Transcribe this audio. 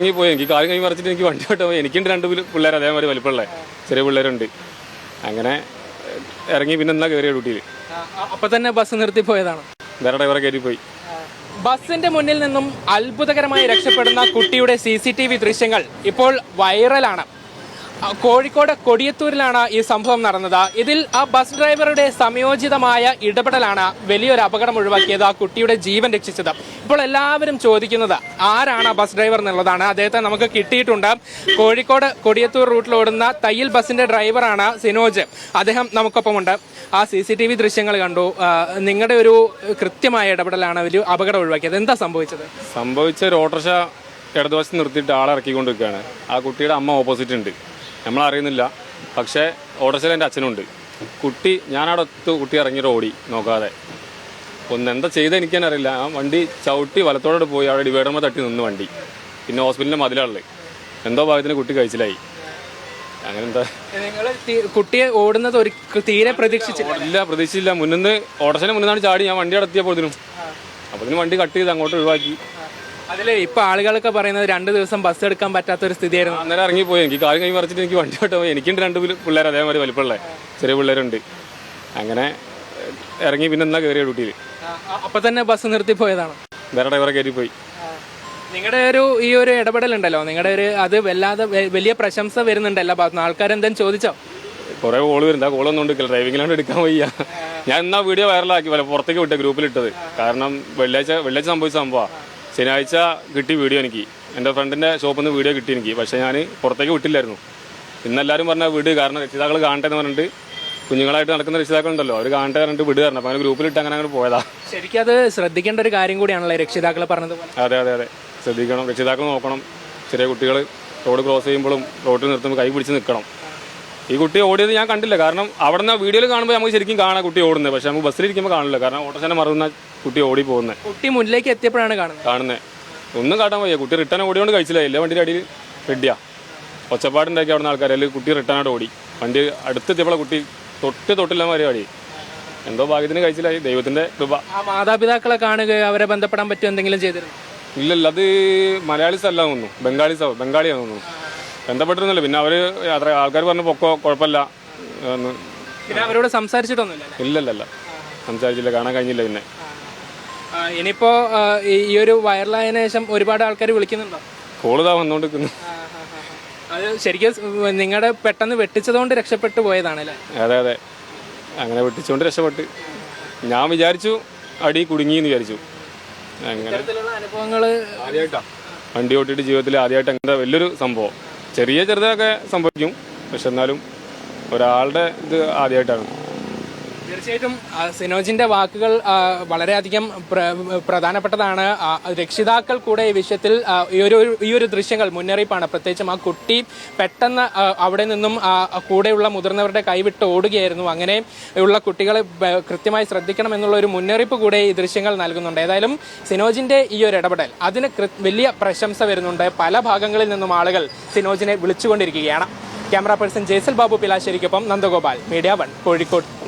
ഇറങ്ങി പോയി എനിക്ക് കാലം കൈ മറിച്ചിട്ട് എനിക്ക് വണ്ടി ഓട്ടോ പോയി. എനിക്കുണ്ട് രണ്ട് പിള്ള- പിള്ളേർ അതേമാതിരി വലിപ്പമുള്ള. ചെറിയ പിള്ളേരുണ്ട്. അങ്ങനെ ഇറങ്ങി പിന്നെ എന്നാ കയറിയ ഡ്യൂട്ടിയിൽ അപ്പൊ തന്നെ ബസ് നിർത്തി പോയതാണ്. വേറെ ഡ്രൈവറെ കയറി പോയി. ബസിന്റെ മുന്നിൽ നിന്നും അത്ഭുതകരമായി രക്ഷപ്പെടുന്ന കുട്ടിയുടെ സി സി ടി വി ദൃശ്യങ്ങൾ ഇപ്പോൾ വൈറലാണ്. കോഴിക്കോട് കൊടിയത്തൂരിലാണ് ഈ സംഭവം നടന്നത്. ഇതിൽ ആ ബസ് ഡ്രൈവറുടെ സമയോചിതമായ ഇടപെടലാണ് വലിയൊരു അപകടം ഒഴിവാക്കിയത് ആ കുട്ടിയുടെ ജീവൻ രക്ഷിച്ചത്. ഇപ്പോൾ എല്ലാവരും ചോദിക്കുന്നത് ആരാണ് ആ ബസ് ഡ്രൈവർ എന്നുള്ളതാണ്. അദ്ദേഹത്തെ നമുക്ക് കിട്ടിയിട്ടുണ്ട്. കോഴിക്കോട് കൊടിയത്തൂർ റൂട്ടിൽ ഓടുന്ന തയ്യൽ ബസിന്റെ ഡ്രൈവറാണ് സിനോജ്. അദ്ദേഹം നമുക്കൊപ്പമുണ്ട്. ആ സി സി ടി വി ദൃശ്യങ്ങൾ കണ്ടു. നിങ്ങളുടെ ഒരു കൃത്യമായ ഇടപെടലാണ് ഒരു അപകടം ഒഴിവാക്കിയത്. എന്താ സംഭവിച്ചത്? സംഭവിച്ച ഒരു ഓട്ടോറിക്ഷ ഇടതുവശത്ത് നിർത്തിയിട്ട് ആളെ ഇറക്കിക്കൊണ്ട് നിൽക്കുകയാണ് ആ കുട്ടിയുടെ അമ്മ ഓപ്പോസിറ്റ് ഉണ്ട്. നമ്മൾ അറിയുന്നില്ല പക്ഷേ ഓട്ടോറിക്ഷയിൽ എന്റെ അച്ഛനുണ്ട്. കുട്ടി ഞാനവിടെ ഒത്ത് കുട്ടി ഇറങ്ങിയിട്ട് ഓടി നോക്കാതെ. ഒന്ന് എന്താ ചെയ്ത എനിക്ക് തന്നെ അറിയില്ല. ആ വണ്ടി ചവിട്ടി വലത്തോടെ പോയി അവിടെ ഡിവൈഡർമ തട്ടി നിന്ന് വണ്ടി. പിന്നെ ഹോസ്പിറ്റലിന്റെ മതിലുള്ളത് എന്തോ ഭാഗത്തിന് കുട്ടി കഴിച്ചിലായി. അങ്ങനെ എന്താ? നിങ്ങൾ കുട്ടിയെ ഓടുന്നത് ഒരു തീരെ പ്രതീക്ഷിച്ചില്ല. ഇല്ല പ്രതീക്ഷിച്ചില്ല. മുന്നിന്ന് ഓട്ടോറിക്ഷയുടെ മുന്നിന്നാണ് ചാടി. ഞാൻ വണ്ടി അടത്തിയപ്പോഴത്തേനും അപ്പോഴതിനും വണ്ടി കട്ട് ചെയ്ത് അങ്ങോട്ട് ഒഴിവാക്കി. അതിൽ ഇപ്പൊ ആളുകളൊക്കെ പറയുന്നത് രണ്ട് ദിവസം ബസ് എടുക്കാൻ പറ്റാത്ത ഒരു സ്ഥിതിയായിരുന്നു അന്നേരം ഇറങ്ങിപ്പോയി. എനിക്ക് കാലം കൈ മറിച്ചിട്ട് എനിക്ക് വണ്ടി ഓട്ടോ പോയി. എനിക്കുണ്ട് രണ്ട് പിള്ള- പിള്ളേർ അതേമാതിരി വലിപ്പമുള്ള. ചെറിയ പിള്ളേരുണ്ട്. അങ്ങനെ ഇറങ്ങി പിന്നെ എന്നാ കയറിയ ഡ്യൂട്ടിയിൽ അപ്പൊ തന്നെ ബസ് നിർത്തി പോയതാണ്. വേറെ ഡ്രൈവറെ കയറി പോയി. നിങ്ങളുടെ ഒരു ഈ ഒരു ഇടപെടൽ ഉണ്ടല്ലോ നിങ്ങളുടെ ഒരു അത് വല്ലാതെ വലിയ പ്രശംസ വരുന്നുണ്ട് എല്ലാ ഭാഗത്തുനിന്ന്. ആൾക്കാരെന്തെങ്കിലും ചോദിച്ചോ? കുറെ കോൾ വരുന്നുണ്ട്. ആ കോളൊന്നും എടുക്കില്ല ഡ്രൈവിങ്ങിലാണ് എടുക്കാൻ വയ്യ. ഞാൻ എന്നാ വീഡിയോ വൈറലാക്കി പോലെ പുറത്തേക്ക് വിട്ട ഗ്രൂപ്പിലിട്ടത്. കാരണം വെള്ളിയാഴ്ച വെള്ളിയാഴ്ച സംഭവിച്ച സംഭവമാണ് ശനിയാഴ്ച കിട്ടി വീഡിയോ എനിക്ക്. എന്റെ ഫ്രണ്ടിന്റെ ഷോപ്പിൽ നിന്ന് വീഡിയോ കിട്ടി എനിക്ക്. പക്ഷേ ഞാൻ പുറത്തേക്ക് വിട്ടില്ലായിരുന്നു. ഇന്നെല്ലാവരും പറഞ്ഞ വീട് കാരണം രക്ഷിതാക്കൾ കാണട്ടെ എന്ന് പറഞ്ഞിട്ട് കുഞ്ഞുങ്ങളായിട്ട് നടക്കുന്ന രക്ഷിതാക്കളുണ്ടല്ലോ. അവർ കാണട്ടെ പറഞ്ഞിട്ട് വിട് കാരണം. അപ്പോൾ അങ്ങനെ ഗ്രൂപ്പിലിട്ട് അങ്ങനെ അങ്ങനെ പോയതാ. ശരിക്കും അത് ശ്രദ്ധിക്കേണ്ട ഒരു കാര്യം കൂടിയാണല്ലോ രക്ഷിതാക്കൾ പറഞ്ഞത് അതെ അതെ അതെ. ശ്രദ്ധിക്കണം. രക്ഷിതാക്കൾ നോക്കണം. ചെറിയ കുട്ടികൾ റോഡ് ക്രോസ് ചെയ്യുമ്പോഴും റോഡിൽ നിർത്തുമ്പോൾ കൈ പിടിച്ച് നിൽക്കണം ഈ കുട്ടി ഓടിയത് ഞാൻ കണ്ടില്ല. കാരണം അവിടെ നിന്ന് വീഡിയോയിൽ കാണുമ്പോൾ നമുക്ക് ശരിക്കും കാണാം കുട്ടി ഓടുന്നത്. പക്ഷെ നമുക്ക് ബസ്സിലിരിക്കുമ്പോൾ കാണില്ല. കാരണം ഓട്ടോസനെ മറന്ന കുട്ടി ഓടി പോകുന്നത് കുട്ടി മുന്നിലേക്ക് എത്തിയപ്പോഴാണ് കാണുന്നത്. കാണുന്നത് ഒന്നും കാട്ടാൻ വയ്യ. കുട്ടി റിട്ടേൺ ഓടിയോണ്ട് കഴിച്ചില്ല. എല്ലാ വണ്ടിയുടെ അടിയിൽ റെഡിയാ ഒച്ചപ്പാടുണ്ടാക്കി അവിടെ നിന്ന് ആൾക്കാർ അല്ലെങ്കിൽ കുട്ടി റിട്ടേണായിട്ട് ഓടി. വണ്ടി അടുത്തെത്തിയപ്പോൾ കുട്ടി തൊട്ട് തൊട്ടില്ല മാറി എന്തോ ഭാഗ്യത്തിന് കഴിച്ചില്ലായി ദൈവത്തിന്റെ കൃപ. മാതാപിതാക്കളെ കാണുക അവരെ ബന്ധപ്പെടാൻ പറ്റും എന്തെങ്കിലും ചെയ്തിരുന്നു? ഇല്ലല്ല. അത് മലയാളീസ് അല്ല തോന്നുന്നു. ബംഗാളീസോ ബംഗാളിയാണെന്ന് തോന്നുന്നു. ബന്ധപ്പെട്ടിരുന്നല്ലോ. പിന്നെ അവർ അത്ര ആൾക്കാർ പറഞ്ഞു പൊക്കോ കുഴപ്പമില്ല. എന്ന്. പിന്നെ അവരോട് സംസാരിച്ചിട്ടൊന്നുമില്ല ഇല്ലല്ലല്ല. സംസാരിച്ചില്ല. കാണാൻ കഴിഞ്ഞില്ല പിന്നെ. ആ, ഇനിയിപ്പോ ആ, ഈ- ഈ ഒരു വൈറലായതിനു ശേഷം ഒരുപാട് ആൾക്കാർ വിളിക്കുന്നുണ്ടോ? കോളിതാ വന്നോണ്ടിരിക്കുന്നു. അത് ശരിക്കും നിങ്ങളുടെ പെട്ടെന്ന് വെട്ടിച്ചതുകൊണ്ട് രക്ഷപ്പെട്ടു പോയതാണല്ലേ? അതെ അതെ. അങ്ങനെ വെട്ടിച്ചുകൊണ്ട് രക്ഷപ്പെട്ട്. ഞാൻ വിചാരിച്ചു അടി കുടുങ്ങി എന്ന് വിചാരിച്ചു. അങ്ങനെ. ഇത്തരത്തിലുള്ള അനുഭവങ്ങൾ വണ്ടി ഓട്ടിയിട്ട് ജീവിതത്തിൽ ആദ്യമായിട്ട് അങ്ങനത്തെ വലിയൊരു സംഭവം. ചെറിയ ചെറുതൊക്കെ സംഭവിക്കും. പക്ഷെ എന്നാലും ഒരാളുടെ ഇത് ആദ്യമായിട്ടാണ്. തീർച്ചയായിട്ടും സിനോജിന്റെ വാക്കുകൾ വളരെയധികം പ്ര- പ്രധാനപ്പെട്ടതാണ്. രക്ഷിതാക്കൾ കൂടെ ഈ വിഷയത്തിൽ ഈ ഒരു ദൃശ്യങ്ങൾ മുന്നറിയിപ്പാണ്. പ്രത്യേകിച്ചും ആ കുട്ടി പെട്ടെന്ന് അവിടെ നിന്നും കൂടെയുള്ള മുതിർന്നവരുടെ കൈവിട്ട് ഓടുകയായിരുന്നു. അങ്ങനെ ഉള്ള കുട്ടികളെ കൃത്യമായി ശ്രദ്ധിക്കണം എന്നുള്ള ഒരു മുന്നറിയിപ്പ് കൂടെ ഈ ദൃശ്യങ്ങൾ നൽകുന്നുണ്ട്. ഏതായാലും സിനോജിന്റെ ഈ ഒരു ഇടപെടൽ അതിന് വലിയ പ്രശംസ വരുന്നുണ്ട്. പല ഭാഗങ്ങളിൽ നിന്നും ആളുകൾ സിനോജിനെ വിളിച്ചുകൊണ്ടിരിക്കുകയാണ്. ക്യാമറ പേഴ്സൺ ജേസൽ ബാബു പിലാശ്ശേരിക്കൊപ്പം നന്ദഗോപാൽ മീഡിയ വൺ കോഴിക്കോട്.